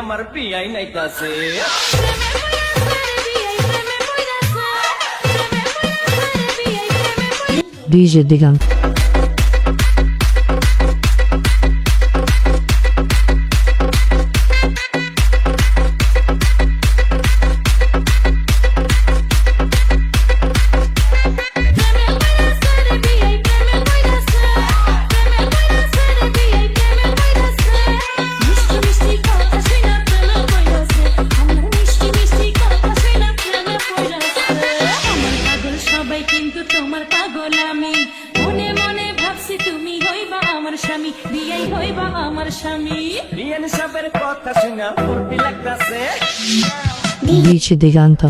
আমার পিয়াই নাইতাছে DJ কিন্তু তোমার পাগল। আমি মনে মনে ভাবছি তুমি হইবা আমার স্বামী বিয়াই হইবা আমার স্বামী। বিয়ান সাহেবের কথা শুনা ফুর্তি লাগতাছে। DJ Diganta.